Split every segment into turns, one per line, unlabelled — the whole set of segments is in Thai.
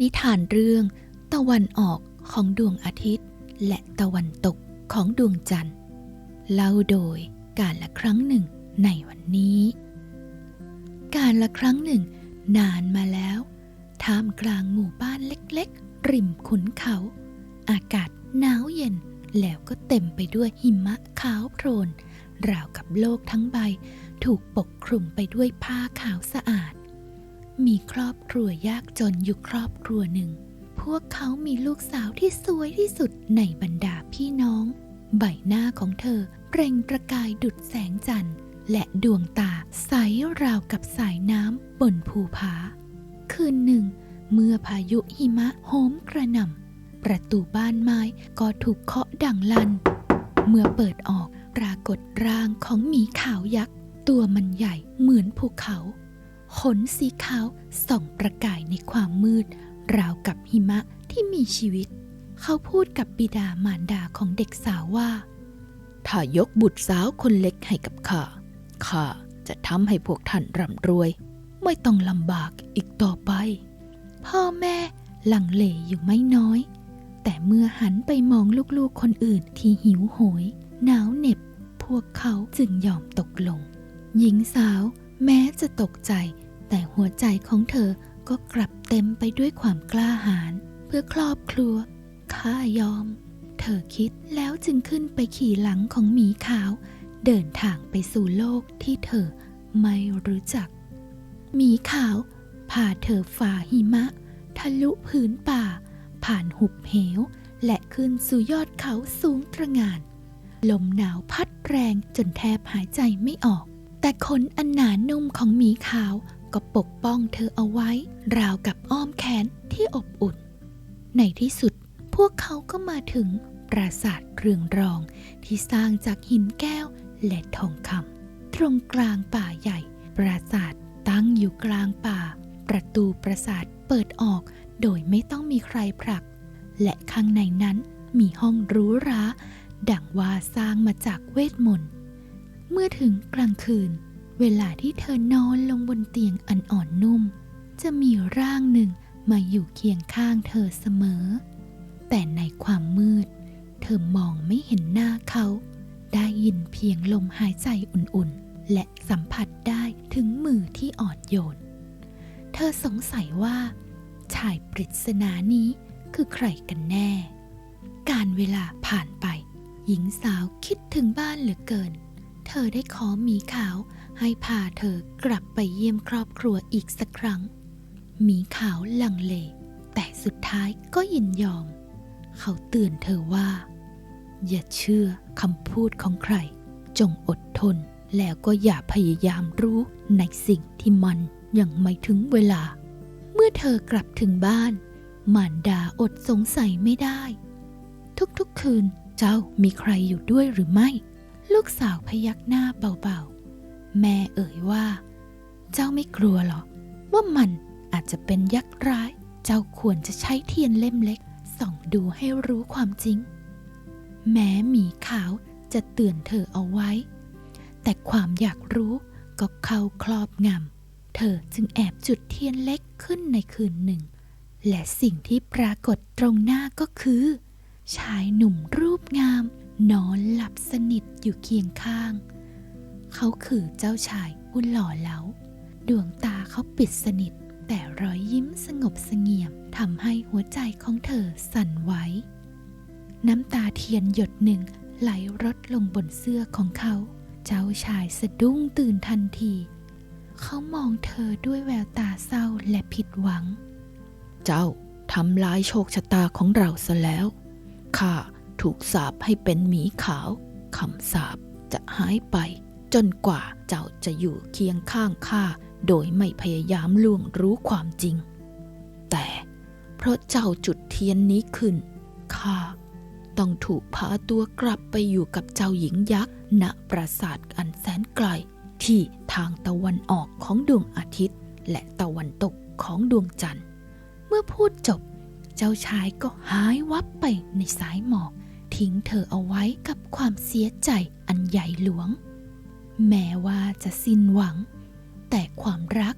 นิทานเรื่อง ตะวันออกของดวงอาทิตย์ และตะวันตกของดวงจันทร์ เล่าโดยการละครั้งหนึ่งในวันนี้ การละครั้งหนึ่ง นานมาแล้ว ท่ามกลางหมู่บ้านเล็กๆ ริมขุนเขา อากาศหนาวเย็นแล้วก็เต็มไปด้วยหิมะขาวโพลนราวกับโลกทั้งใบ ถูกปกคลุมไปด้วยผ้าขาวสะอาด มีครอบครัวยากจนอยู่ครอบครัวหนึ่ง พวกเขามีลูกสาวที่สวยที่สุดในบรรดาพี่น้อง ใบหน้าของเธอเปล่งประกายดุจแสงจันทร์ และดวงตาใสราวกับสายน้ำบนภูผา คืนหนึ่ง เมื่อพายุหิมะโหมกระหน่ำประตูบ้านไม้ก็ถูกเคาะดังลัน เมื่อเปิดออกปรากฏร่างของหมีขาวยักษ์ ตัวมันใหญ่เหมือนภูเขา ขนสีขาวส่องประกายในความมืด ราวกับหิมะที่มีชีวิต เขาพูดกับบิดามารดาของเด็กสาวว่า
ถ้ายกบุตรสาวคนเล็กให้กับข้า ข้าจะทำให้พวกท่านร่ำรวย ไม่ต้องลำบากอีกต่อไป
พ่อแม่หลังเลอยู่ไม่น้อย แต่เมื่อหันไปมองลูกๆคนอื่นที่หิวโหย หนาวเหน็บ พวกเขาจึงยอมตกลง หญิงสาวแม้จะตกใจ แต่หัวใจของเธอก็กลับเต็มไปด้วยความกล้าหาญเพื่อครอบครัวข้ายอม เธอคิดแล้วจึงขึ้นไปขี่หลังของหมีขาว เดินทางไปสู่โลกที่เธอไม่รู้จัก หมีขาวพาเธอฝ่าหิมะ ทะลุพื้นป่า ผ่านหุบเหว และขึ้นสู่ยอดเขาสูงตระหง่าน ลมหนาวพัดแรงจนแทบหายใจไม่ออก แต่ขนอันหนานุ่มของหมีขาว ก็ปกป้องเธอเอาไว้ ราวกับอ้อมแขนที่อบอุ่น ในที่สุดพวกเขาก็มาถึงปราสาทเรืองรองที่สร้างจากหินแก้วและทองคำตรงกลางป่าใหญ่ ปราสาทตั้งอยู่กลางป่า ประตูปราสาทเปิดออกโดยไม่ต้องมีใครผลัก และข้างในนั้นมีห้องหรูหราดังว่าสร้างมาจากเวทมนต์ เมื่อถึงกลางคืน เวลาที่เธอนอนลงบนเตียงอันอ่อนนุ่ม จะมีร่างหนึ่งมาอยู่เคียงข้างเธอเสมอ แต่ในความมืด เธอมองไม่เห็นหน้าเขา ได้ยินเพียงลมหายใจอุ่นๆ และสัมผัสได้ถึงมือที่อ่อนโยน เธอสงสัยว่า ชายปริศนานี้คือใครกันแน่ การเวลาผ่านไป หญิงสาวคิดถึงบ้านเหลือเกิน เธอได้ขอมีขาว ให้พาเธอกลับไปเยี่ยมครอบครัวอีกสักครั้ง มีขาวลังเล แต่สุดท้ายก็ยินยอม เขาเตือนเธอว่า อย่าเชื่อคำพูดของใคร จงอดทน แล้วก็อย่าพยายามรู้ในสิ่งที่มันยังไม่ถึงเวลา เมื่อเธอกลับถึงบ้าน มารดาอดสงสัยไม่ได้ ทุกๆคืนเจ้ามีใครอยู่ด้วยหรือไม่ ลูกสาวพยักหน้าเบาๆ แม่เอ่ยว่า เจ้าไม่กลัวหรอ ว่ามันอาจจะเป็นยักษ์ร้าย เจ้าควรจะใช้เทียนเล่มเล็ก ส่องดูให้รู้ความจริง แม้หมีขาวจะเตือนเธอเอาไว้ แต่ความอยากรู้ก็เข้าครอบงำ เธอจึงแอบจุดเทียนเล็กขึ้นในคืนหนึ่ง และสิ่งที่ปรากฏตรงหน้าก็คือ ชายหนุ่มรูปงาม นอนหลับสนิทอยู่เคียงข้าง เขาคือเจ้าชายผู้หล่อเหลาดวงตาเขาปิดสนิท แต่รอยยิ้มสงบเสงี่ยมทำให้หัวใจของเธอสั่นไหวน้ำตาเทียนหยดหนึ่งไหลรดลงบนเสื้อของเขา เจ้าชายสะดุ้งตื่นทันที เขามองเธอด้วยแววตาเศร้าและผิดหวัง
เจ้าทำลายโชคชะตาของเราซะแล้ว ข้าถูกสาปให้เป็นหมีขาว คำสาปจะหายไป จนกว่าเจ้าจะอยู่เคียงข้างข้าโดยไม่พยายามล่วงรู้ความจริง แต่เพราะเจ้าจุดเทียนนี้ขึ้นข้าต้องถูกพาตัวกลับไปอยู่กับเจ้าหญิงยักษ์ณปราสาทอันแสนไกล ที่ทางตะวันออกของดวงอาทิตย์ และตะวันตกของดวงจันทร์
เมื่อพูดจบ เจ้าชายก็หายวับไปในสายหมอก ทิ้งเธอเอาไว้กับความเสียใจอันใหญ่หลวง แม้ว่าจะสิ้นหวัง แต่ความรัก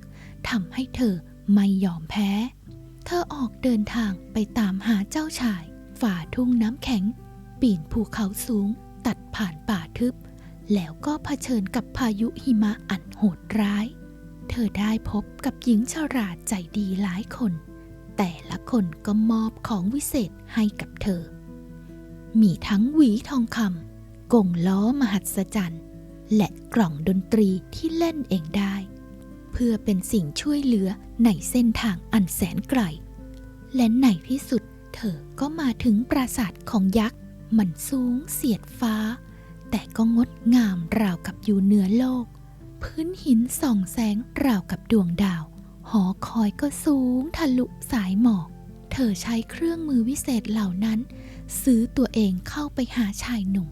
ทำให้เธอไม่ยอมแพ้ เธอออกเดินทางไปตามหาเจ้าชาย ฝ่าทุ่งน้ำแข็ง ปีนภูเขาสูง ตัดผ่านป่าทึบ แล้วก็เผชิญกับพายุหิมะอันโหดร้าย เธอได้พบกับหญิงชราใจดีหลายคน แต่ละคนก็มอบของวิเศษให้กับเธอ มีทั้งหวีทองคำกงล้อมหัศจรรย์ และกล่องดนตรีที่เล่นเองได้ เพื่อเป็นสิ่งช่วยเหลือในเส้นทางอันแสนไกล และในที่สุดเธอก็มาถึงปราสาทของยักษ์ มันสูงเสียดฟ้า แต่ก็งดงามราวกับอยู่เหนือโลก พื้นหินส่องแสงราวกับดวงดาว หอคอยก็สูงทะลุสายหมอก เธอใช้เครื่องมือวิเศษเหล่านั้น ซื้อตัวเองเข้าไปหาชายหนุ่ม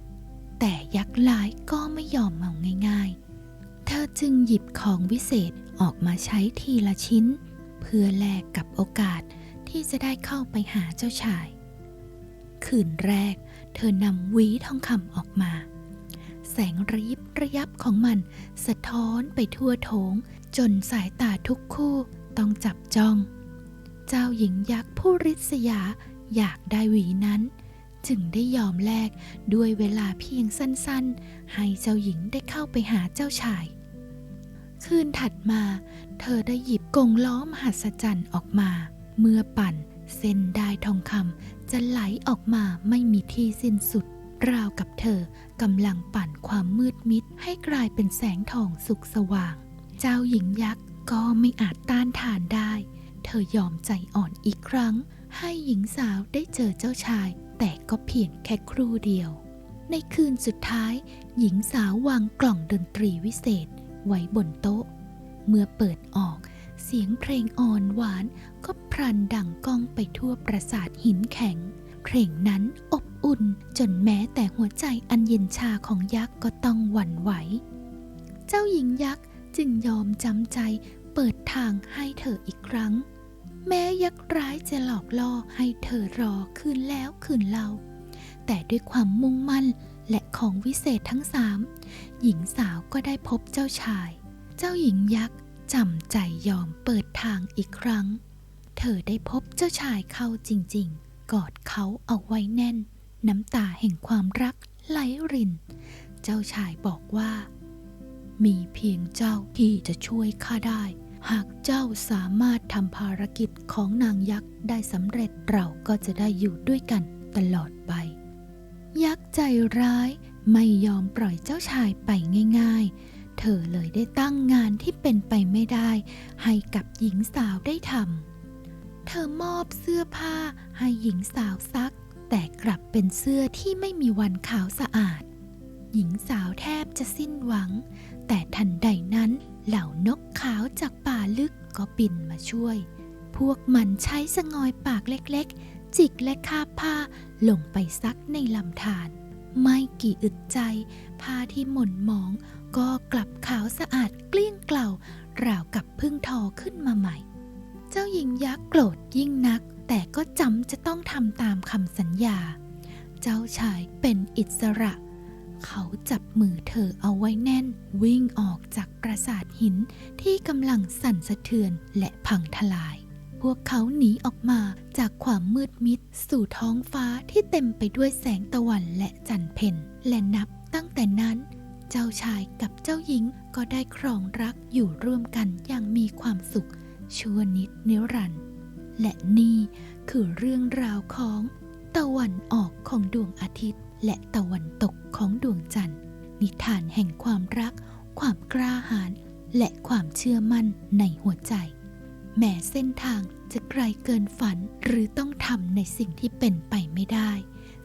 แต่ยักษ์ร้ายก็ไม่ยอมเมาง่ายๆ เธอจึงหยิบของวิเศษออกมาใช้ทีละชิ้น เพื่อแลกกับโอกาสที่จะได้เข้าไปหาเจ้าชาย คืนแรก เธอนำหวีทองคำออกมา แสงระยิบระยับของมันสะท้อนไปทั่วโถง จนสายตาทุกคู่ต้องจับจ้อง เจ้าหญิงยักษ์ผู้ริษยาอยากได้หวีนั้น จึงได้ยอมแลกด้วยเวลาเพียงสั้นๆ ให้เจ้าหญิงได้เข้าไปหาเจ้าชาย คืนถัดมา เธอได้หยิบกงล้อมหัศจรรย์ออกมา เมื่อปั่นเส้นได้ทองคำจะไหลออกมาไม่มีที่สิ้นสุด ราวกับเธอกำลังปั่นความมืดมิดให้กลายเป็นแสงทองสุกสว่าง เจ้าหญิงยักษ์ก็ไม่อาจต้านทานได้ เธอยอมใจอ่อนอีกครั้ง ให้หญิงสาวได้เจอเจ้าชาย แต่ก็เพียงแค่ครู่เดียว ในคืนสุดท้าย หญิงสาววางกล่องดนตรีวิเศษไว้บนโต๊ะ เมื่อเปิดออกเสียงเพลงอ่อนหวานก็พรันดังก้องไปทั่วปราสาทหินแข็ง เพลงนั้นอบอุ่นจนแม้แต่หัวใจอันเย็นชาของยักษ์ก็ต้องหวั่นไหว เจ้าหญิงยักษ์จึงยอมจำใจเปิดทางให้เธออีกครั้ง แม้ยักษ์ร้ายจะหลอกล่อให้เธอรอคืนแล้วคืนเล่าแต่ด้วยความมุ่งมั่นและของวิเศษทั้งสามหญิงสาวก็ได้พบเจ้าชาย เจ้าหญิงยักษ์จำใจยอมเปิดทางอีกครั้ง เธอได้พบเจ้าชายเข้าจริงๆ กอดเขาเอาไว้แน่น น้ำตาแห่งความรักไหลริน เจ้าชายบอกว่า มีเพียงเจ้าที่จะช่วยข้าได้ หากเจ้าสามารถทำภารกิจของนางยักษ์ได้สำเร็จเราก็จะได้อยู่ด้วยกันตลอดไป ยักษ์ใจร้ายไม่ยอมปล่อยเจ้าชายไปง่าย ๆ เธอเลยได้ตั้งงานที่เป็นไปไม่ได้ ให้กับหญิงสาวได้ทำ เธอมอบเสื้อผ้าให้หญิงสาวซัก แต่กลับเป็นเสื้อที่ไม่มีวันขาวสะอาด หญิงสาวแทบจะสิ้นหวัง แต่ทันใดนั้น เหล่านกขาวจากป่าลึกก็บินมาช่วย พวกมันใช้สงอยปากเล็กๆ จิกและคาบผ้าลงไปซักในลำธารไม่กี่อึดใจ ผ้าที่หม่นหมอง ก็กลับขาวสะอาดเกลี้ยงเกล่าราวกับพึ่งทอขึ้นมาใหม่ เจ้าหญิงยักษ์โกรธยิ่งนัก แต่ก็จำจะต้องทำตามคำสัญญา เจ้าชายเป็นอิสระ เขาจับมือเธอเอาไว้แน่น วิ่งออกจากปราสาทหินที่กำลังสั่นสะเทือนและพังทลาย พวกเขาหนีออกมาจากความมืดมิด สู่ท้องฟ้าที่เต็มไปด้วยแสงตะวันและจันทร์เพ็ญและนับตั้งแต่นั้น เจ้าชายกับเจ้าหญิงก็ได้ครองรักอยู่ร่วมกันอย่างมีความสุข ชั่วนิดนิรันดร์และนี่คือเรื่องราวของตะวันออกของดวงอาทิตย์ และตะวันตกของดวงจันทร์ นิทานแห่งความรัก ความกล้าหาญและความเชื่อมั่นในหัวใจ แม้เส้นทางจะไกลเกินฝันหรือต้องทำในสิ่งที่เป็นไปไม่ได้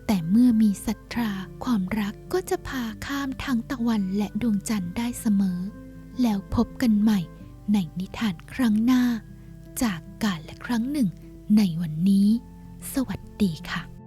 แต่เมื่อมีศรัทธาความรักก็จะพาข้ามทางตะวันและดวงจันทร์ได้เสมอ แล้วพบกันใหม่ในนิทานครั้งหน้า จากกาลและครั้งหนึ่งในวันนี้ สวัสดีค่ะ